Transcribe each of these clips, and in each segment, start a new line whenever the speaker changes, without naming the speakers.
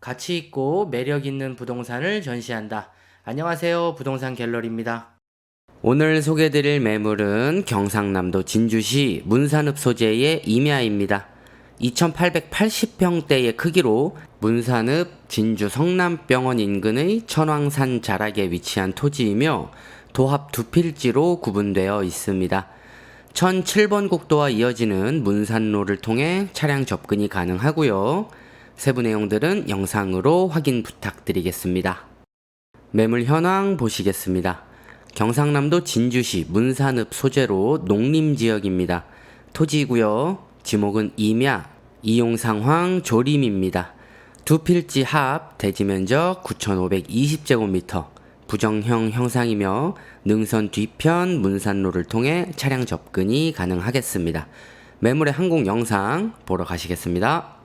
가치 있고 매력 있는 부동산을 전시한다. 안녕하세요. 부동산 갤러리입니다. 오늘 소개드릴 매물은 경상남도 진주시 문산읍 소재의 임야입니다. 2880평대의 크기로 문산읍 진주 성남병원 인근의 천왕산 자락에 위치한 토지이며 도합 두 필지로 구분되어 있습니다. 1007번 국도와 이어지는 문산로를 통해 차량 접근이 가능하고요. 세부 내용들은 영상으로 확인 부탁드리겠습니다. 매물 현황 보시겠습니다. 경상남도 진주시 문산읍 소재로 농림지역입니다. 토지이고요. 지목은 임야, 이용 상황 조림입니다. 두 필지 합 대지 면적 9,520제곱미터, 부정형 형상이며 능선 뒤편 문산로를 통해 차량 접근이 가능하겠습니다. 매물의 항공 영상 보러 가시겠습니다.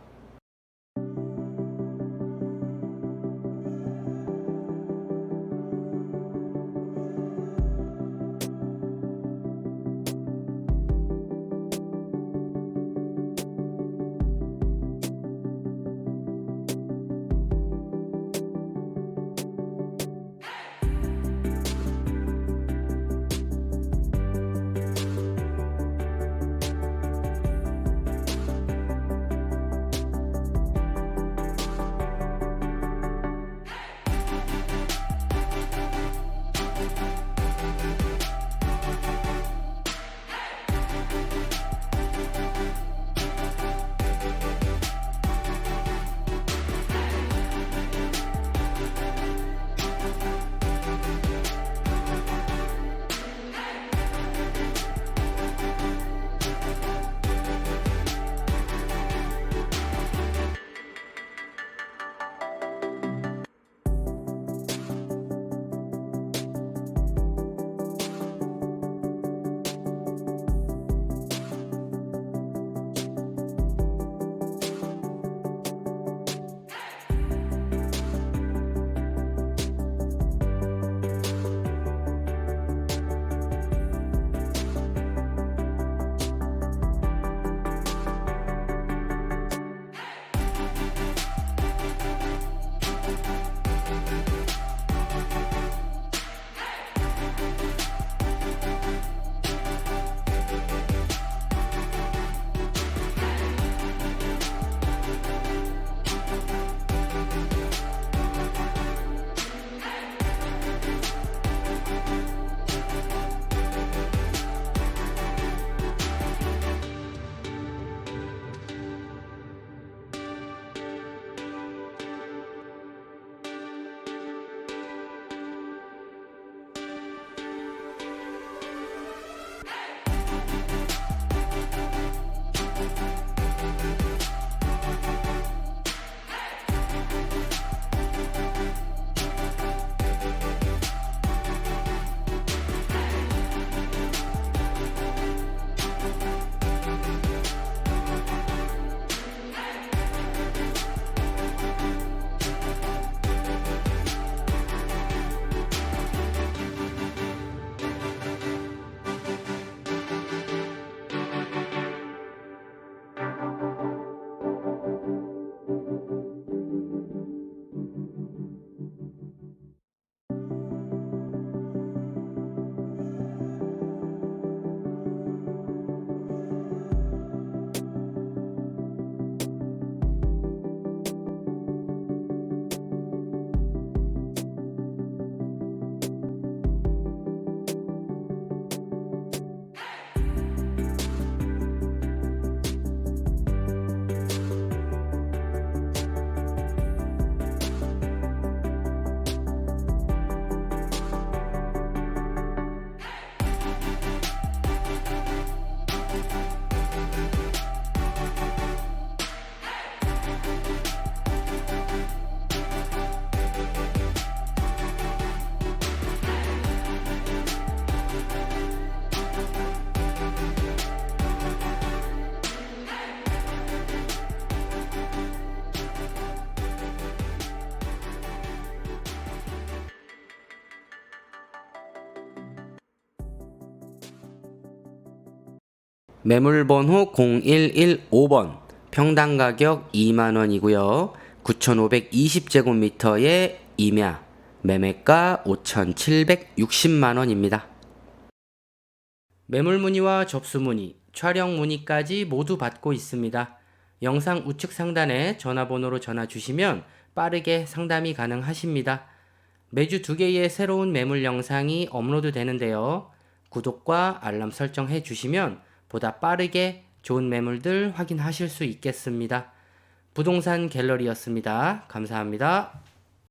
매물번호 0115번 평당 가격 2만원이고요. 9,520제곱미터의 임야, 매매가 5,760만 원입니다. 매물 문의와 접수 문의, 촬영 문의까지 모두 받고 있습니다. 영상 우측 상단에 전화번호로 전화 주시면 빠르게 상담이 가능하십니다. 매주 두 개의 새로운 매물 영상이 업로드 되는데요. 구독과 알람 설정해 주시면 보다 빠르게 좋은 매물들 확인하실 수 있겠습니다. 부동산 갤러리였습니다. 감사합니다.